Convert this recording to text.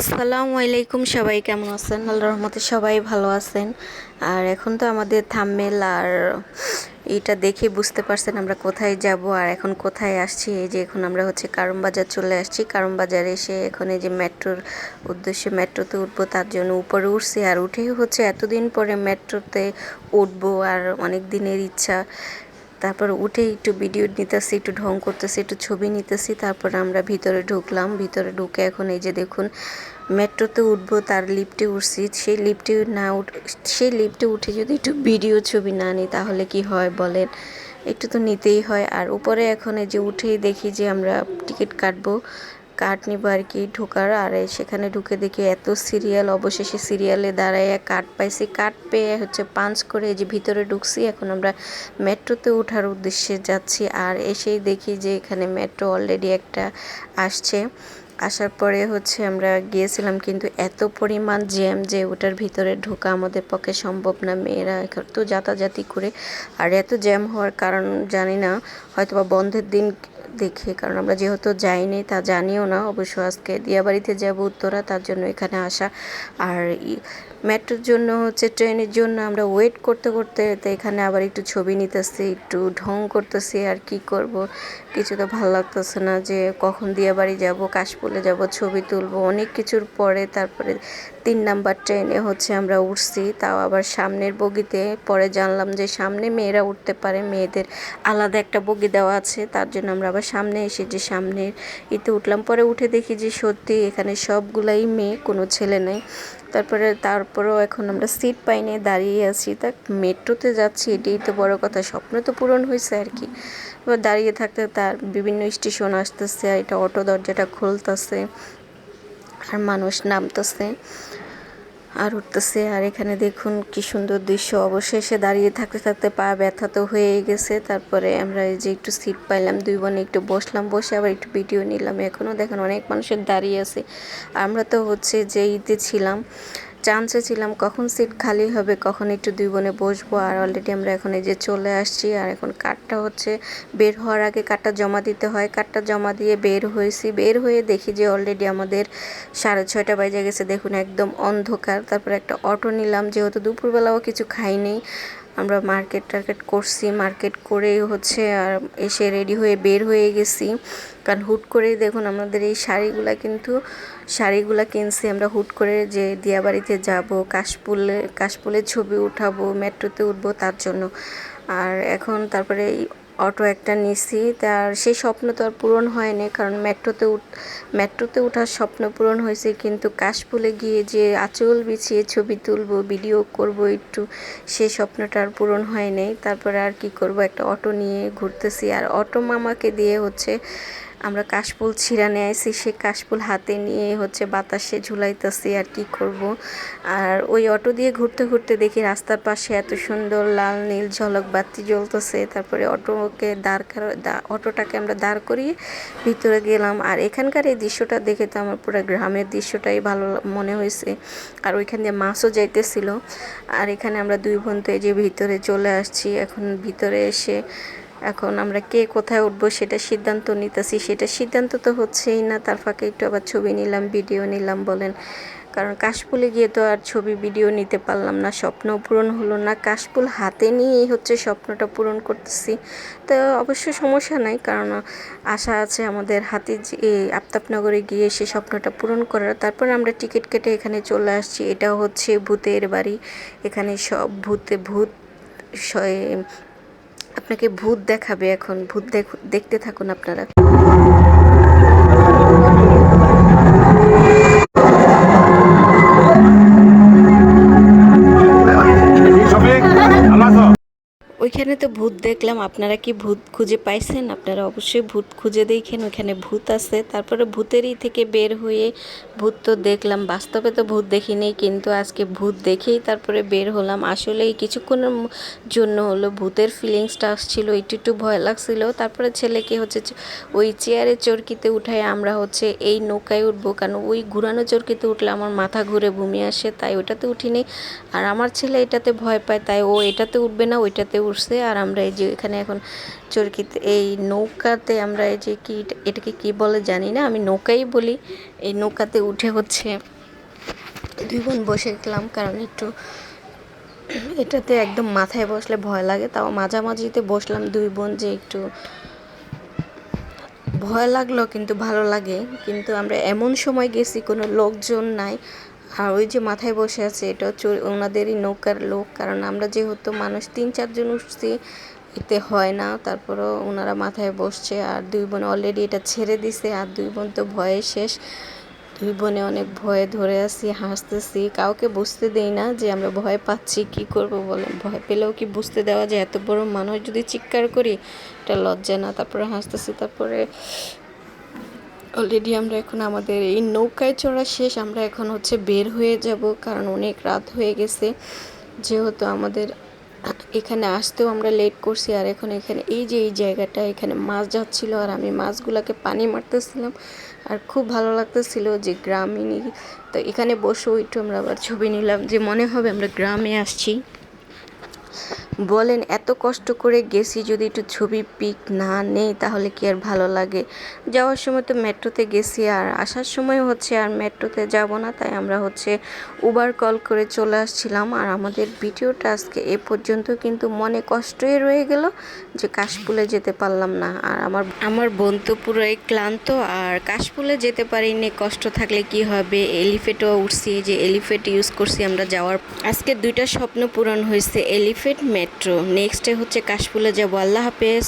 আসসালামু আলাইকুম, সবাই কেমন আছেন? আল্লাহ রহমতে সবাই ভালো আছেন। আর এখন তো আমাদের থাম্মেল আর এটা দেখে বুঝতে পারছেন আমরা কোথায় যাব আর এখন কোথায় আসছি। এই যে এখন আমরা হচ্ছে কারম বাজার চলে আসছি। কারম এসে এখন এই যে মেট্রোর উদ্দেশ্যে মেট্রোতে উঠবো, তার জন্য উপরে উঠছি। আর উঠেই হচ্ছে এতদিন পরে মেট্রোতে উঠবো আর অনেক দিনের ইচ্ছা। তারপর উঠে একটু ভিডিও নিতেছি, একটু ঢং করতেছি, একটু ছবি নিতেছি, তারপর আমরা ভিতরে ঢুকলাম, ভিতরে ঢুকে এখন এই যে দেখুন, মেট্রোতে উঠবো, তার লিফটে উঠছি, সেই লিফটে না উঠ, সেই লিফটে উঠে যদি একটু ভিডিও ছবি না নিই তাহলে কি হয় বলেন? একটু তো নিতেই হয়, আর উপরে এখন এই যে উঠেই দেখি যে আমরা টিকিট কাটবো কার্ড নিব আর কি ঢোকার, আর সেখানে ঢুকে দেখি এত সিরিয়াল অবশেষে সিরিয়ালে দাঁড়ায় কার্ড পাইছি। কার্ড পেয়ে হচ্ছে পাঞ্চ করে এই যে ভিতরে ঢুকছি, এখন আমরা মেট্রোতে ওঠার উদ্দেশ্যে যাচ্ছি, আর এসেই দেখি যে এখানে মেট্রো অলরেডি একটা আসছে। আসার পরে হচ্ছে আমরা গিয়েছিলাম, কিন্তু এত পরিমাণ জ্যাম যে ওটার ভিতরে ঢোকা আমাদের পক্ষে সম্ভব না মেয়েরা তো যাতাযাতি করে। আর এত জ্যাম হওয়ার কারণ জানি না, হয়তোবা বন্ধের দিন দেখে, কারণ আমরা যেহেতু যাইনি, তা জানিও না। অবশ্য আজকে দিয়াবাড়িতে যাব উত্তরা, তার জন্য এখানে আসা। আর মেট্রোর জন্য হচ্ছে ট্রেনের জন্য আমরা ওয়েট করতে করতে তো এখানে আবার একটু ছবি নিতেছি, একটু ঢং করতেছি, আর কি করব? কিছু তো ভালো লাগতেছে না যে কখন দিয়াবাড়ি যাব, কাশফুলে যাব, ছবি তুলব, অনেক কিছুর পরে তারপরে তিন নাম্বার ট্রেনে হচ্ছে আমরা উঠছি। তাও আবার সামনের বগিতে, পরে জানলাম যে সামনে মেয়েরা উঠতে পারে, মেয়েদের আলাদা একটা বগি দেওয়া আছে, তার জন্য আমরা আবার সামনে এসে যে সামনের ইতে উঠলাম। পরে উঠে দেখি যে সত্যি এখানে সবগুলাই মেয়ে, কোনো ছেলে নেই। তারপরে, তারপরেও এখন আমরা সিট পাইনি দাঁড়িয়ে আছি। তা মেট্রোতে যাচ্ছি, এটাই তো বড় কথা। স্বপ্ন তো পূরণ হয়েছে আর কি। এবার দাঁড়িয়ে থাকতে তার বিভিন্ন স্টেশন আসতেছে, এটা অটো দরজাটা খুলতেছে, আর মানুষ নামতেছে। আর উঠতেছে। আর এখানে দেখুন কি সুন্দর দৃশ্য। অবশেষে দাঁড়িয়ে থাকতে থাকতে পা ব্যথা তো হয়ে গেছে। তারপরে আমরা এই যে একটু সিট পাইলাম, দুই বোনে একটু বসলাম, বসে আবার একটু ভিডিও নিলাম। এখনও দেখেন অনেক মানুষের দাঁড়িয়ে আছে। আমরা তো হচ্ছে যে ঈদে ছিলাম। চান্সে ছিলাম, কখন সিট খালি হবে, কখন একটু দুই বোনে বসবো, আর অলরেডি আমরা এখন এই যে চলে আসছি, আর এখন কার্ডটা হচ্ছে বের হওয়ার আগে কার্ডটা জমা দিতে হয়। কার্ডটা জমা দিয়ে বের হয়েছি, বের হয়ে দেখি যে অলরেডি আমাদের সাড়ে ছয়টা বাজে গেছে, দেখুন একদম অন্ধকার। তারপর একটা অটো নিলাম, যেহেতু দুপুরবেলাও কিছু খাইনি আমরা মার্কেট টার্কেট করছি মার্কেট করেই হচ্ছে, আর এসে রেডি হয়ে বের হয়ে গেছি। কারণ হুট করেই দেখুন আমাদের এই শাড়িগুলা কিন্তু, শাড়িগুলা কিনছি আমরা হুট করে যে দিয়াবাড়িতে যাব, কাশফুলে, কাশফুলের ছবি উঠাবো, মেট্রোতে উঠবো তার জন্য। আর এখন তারপরে অটো একটা নিছি। তার সেই স্বপ্ন তো আর পূরণ হয়নি, কারণ মেট্রোতে মেট্রোতে ওঠার স্বপ্ন পূরণ হয়েছে, কিন্তু কাশফুলে গিয়ে যে আঁচল বিছিয়ে ছবি তুলবো, ভিডিও করব, একটু সেই স্বপ্নটা আর পূরণ হয়নি। তারপরে আর কি করব, একটা অটো নিয়ে ঘুরতেছি। আর অটো মামাকে দিয়ে হচ্ছে আমরা কাশফুল ছিঁড়া নিয়ে আইছি সে কাশফুল হাতে নিয়ে হচ্ছে বাতাসে ঝুলাইতেছি আর কি করব। আর ওই অটো দিয়ে ঘুরতে ঘুরতে দেখি রাস্তার পাশে এত সুন্দর লাল, নীল ঝলক বাতি জ্বলতেছে। তারপরে অটোকে দাঁড় অটোটাকে আমরা দাঁড় করিয়ে ভিতরে গেলাম। আর এখানকার এই দৃশ্যটা দেখে তো আমার পুরো গ্রামের দৃশ্যটাই ভালো মনে হয়েছে। আর ওইখান দিয়ে মাছও যাইতেছিল। আর এখানে আমরা দুই বোন তো এই যে ভিতরে চলে আসছি। এখন ভিতরে এসে এখন আমরা কে কোথায় উঠবো সেটা সিদ্ধান্ত নিতেছি। সেটা সিদ্ধান্ত তো হচ্ছেই না। তার ফাঁকে একটু আবার ছবি নিলাম ভিডিও নিলাম বলেন। কারণ কাশফুলে গিয়ে তো আর ছবি ভিডিও নিতে পারলাম না। স্বপ্ন পূরণ হলো না। কাশফুল হাতে নিয়েই হচ্ছে স্বপ্নটা পূরণ করতেছি। তো অবশ্য সমস্যা নাই, কারণ আশা আছে আমাদের হাতে যে আফতাবনগরে গিয়ে সে স্বপ্নটা পূরণ করার। তারপর আমরা টিকিট কেটে এখানে চলে আসছি। এটা হচ্ছে ভূতের বাড়ি। এখানে সব ভূতে, ভূত আপনাকে ভূত দেখাবে এখন ভূত দেখতে থাকুন আপনারা। ওইখানে তো ভূত দেখলাম। আপনারা কি ভূত খুঁজে পাইছেন? আপনারা অবশ্যই ভূত খুঁজে দেখেন, ওইখানে ভূত আছে। তারপরে ভূতেরই থেকে বের হয়ে ভূত তো দেখলাম। বাস্তবে তো ভূত দেখিনি, কিন্তু আজকে ভূত দেখেই তারপরে বের হলাম। আসলেই কিছুক্ষণের জন্য হলো ভূতের ফিলিংসটা আসছিল, একটু একটু ভয় লাগছিল। তারপরে ছেলেকে হচ্ছে ওই চেয়ারে চরকিতে উঠায় আমরা হচ্ছে এই নৌকায় উঠবো কারণ ওই ঘুরানো চরকিতে উঠলে আমার মাথা ঘুরে ভূমি আসে, তাই ওটাতে উঠিনি। আর আমার ছেলে এটাতে ভয় পায়, তাই ও এটাতে উঠবে না, ওইটাতে উঠছে। করতেছে আর আমরা এই যে এখানে এখন চরকিতে, এই নৌকাতে আমরা এই যে কি, এটাকে কি বলে জানি না, আমি নৌকাই বলি। এই নৌকাতে উঠে হচ্ছে দুই বোন বসে গেলাম কারণ একটু এটাতে একদম মাথায় বসলে ভয় লাগে। তাও মাঝামাঝিতে বসলাম দুই বোন যে একটু ভয় লাগল কিন্তু ভালো লাগে। কিন্তু আমরা এমন সময় গেছি কোনো লোকজন নাই। আর ওই যে মাথায় বসে আছে, এটা হচ্ছে ওনাদেরই নৌকার লোক। কারণ আমরা যেহেতু মানুষ, তিন চারজন উঠছি, এতে হয় না। তারপরও ওনারা মাথায় বসছে, আর দুই বোন অলরেডি এটা ছেড়ে দিছে, আর দুই বোন তো ভয়ে শেষ। দুই বোনে অনেক ভয়ে ধরে আছি, হাসতেছি। কাউকে বুঝতে দেই না যে আমরা ভয় পাচ্ছি, কি করব বলে? ভয় পেলেও কি বুঝতে দেওয়া যায়? এত বড় মানুষ যদি চিৎকার করি, এটা লজ্জা না। তারপরে হাসতেছি, তারপরে অলরেডি আমরা এখন আমাদের এই নৌকায় চড়া শেষ। আমরা এখন হচ্ছে বের হয়ে যাব, কারণ অনেক রাত হয়ে গেছে। যেহেতু আমাদের এখানে আসতেও আমরা লেট করছি, আর এখন এখানে এই যে এই জায়গাটা, এখানে মাছ যাচ্ছিল, আর আমি মাছগুলোকে পানি মারতেছিলাম। আর খুব ভালো লাগতেছিল যে গ্রামীণী তো এখানে বসেও একটু আমরা আবার ছবি নিলাম যে মনে হবে আমরা গ্রামে আসছি। বলেন, এত কষ্ট করে গেছি যদি একটু ছবি পিক না নেই, তাহলে কি আর ভালো লাগে? যাওয়ার সময় তো মেট্রোতে গেছি আর আসার সময় হচ্ছে আর মেট্রোতে যাব না, তাই আমরা হচ্ছে উবার কল করে চলে আসছিলাম। আর আমাদের ভিডিওটা আজকে এ পর্যন্ত কিন্তু মনে কষ্টই রয়ে গেল যে কাশফুলে যেতে পারলাম না। আর আমার আমার বোন তো পুরোই ক্লান্ত আর কাশফুলে যেতে পারিনি, কষ্ট থাকলে কি হবে? এলিফেটও উঠছি, যে এলিফেট ইউজ করছি আমরা যাওয়ার। আজকে দুইটা স্বপ্ন পূরণ হয়েছে, এলিফেট মেট্রো। নেক্সটে হচ্ছে কাশফুলে যাব। আল্লাহ হাফেজ।